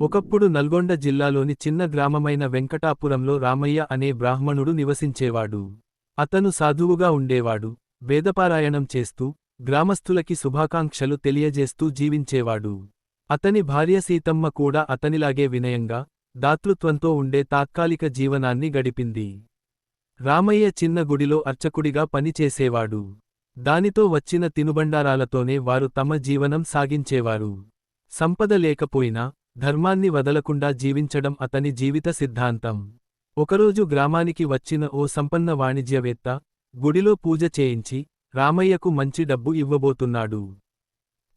ఒకప్పుడు నల్గొండ జిల్లాలోని చిన్న గ్రామమైన వెంకటాపురంలో రామయ్య అనే బ్రాహ్మణుడు నివసించేవాడు. అతను సాధువుగా ఉండేవాడు. వేదపారాయణం చేస్తూ గ్రామస్థులకి శుభాకాంక్షలు తెలియజేస్తూ జీవించేవాడు. అతని భార్య సీతమ్మ కూడా అతనిలాగే వినయంగా దాతృత్వంతో ఉండే తాత్కాలిక జీవనాన్ని గడిపింది. రామయ్య చిన్న గుడిలో అర్చకుడిగా పనిచేసేవాడు. దానితో వచ్చిన తినుబండారాలతోనే వారు తమ జీవనం సాగించేవారు. సంపద లేకపోయినా ధర్మాన్ని వదలకుండా జీవించడం అతని జీవిత సిద్ధాంతం. ఒకరోజు గ్రామానికి వచ్చిన ఓ సంపన్న వాణిజ్యవేత్త గుడిలో పూజ చేయించి రామయ్యకు మంచి డబ్బు ఇవ్వబోతున్నాడు.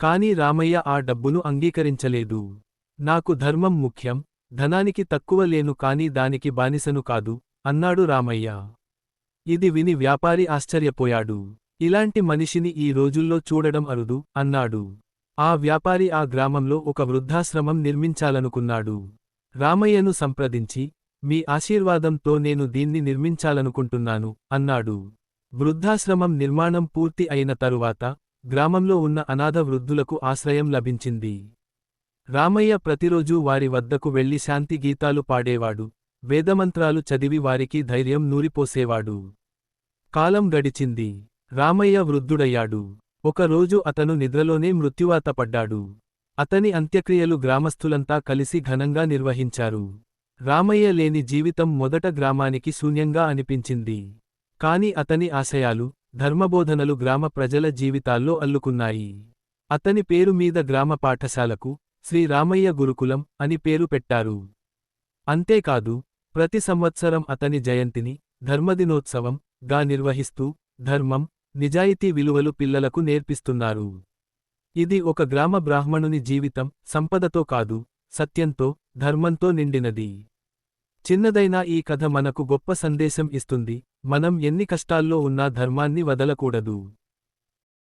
కాని రామయ్య ఆ డబ్బును అంగీకరించలేదు. నాకు ధర్మం ముఖ్యం ధనానికి తక్కువ లేను కాని దానికి బానిసను కాదు అన్నాడు రామయ్య. ఇది విని వ్యాపారి ఆశ్చర్యపోయాడు. ఇలాంటి మనిషిని ఈ రోజుల్లో చూడడం అరుదు అన్నాడు. ఆ వ్యాపారి ఆ గ్రామంలో ఒక వృద్ధాశ్రమం నిర్మించాలనుకున్నాడు. రామయ్యను సంప్రదించి మీ ఆశీర్వాదంతో నేను దీన్ని నిర్మించాలనుకుంటున్నాను అన్నాడు. వృద్ధాశ్రమం నిర్మాణం పూర్తి అయిన తరువాత గ్రామంలో ఉన్న అనాథ వృద్ధులకు ఆశ్రయం లభించింది. రామయ్య ప్రతిరోజూ వారి వద్దకు వెళ్ళి శాంతి గీతాలు పాడేవాడు. వేదమంత్రాలు చదివి వారికి ధైర్యం నూరిపోసేవాడు. కాలం గడిచింది. రామయ్య వృద్ధుడయ్యాడు. ఒకరోజు అతను నిద్రలోనే మృత్యువాత పడ్డాడు. అతని అంత్యక్రియలు గ్రామస్థులంతా కలిసి ఘనంగా నిర్వహించారు. రామయ్య లేని జీవితం మొదట గ్రామానికి శూన్యంగా అనిపించింది. కాని అతని ఆశయాలు ధర్మబోధనలు గ్రామ ప్రజల జీవితాల్లో అల్లుకున్నాయి. అతని పేరు మీద గ్రామ పాఠశాలకు శ్రీ రామయ్య గురుకులం అని పేరు పెట్టారు. అంతేకాదు ప్రతి సంవత్సరం అతని జయంతిని ధర్మదినోత్సవం గా నిర్వహిస్తూ ధర్మం నిజాయితీ విలువలు పిల్లలకు నేర్పిస్తున్నారు. ఇది ఒక గ్రామ బ్రాహ్మణుని జీవితం సంపదతో కాదు సత్యంతో ధర్మంతో నిండినది. చిన్నదైనా ఈ కథ మనకు గొప్ప సందేశం ఇస్తుంది మనం ఎన్ని కష్టాల్లో ఉన్నా ధర్మాన్ని వదలకూడదు.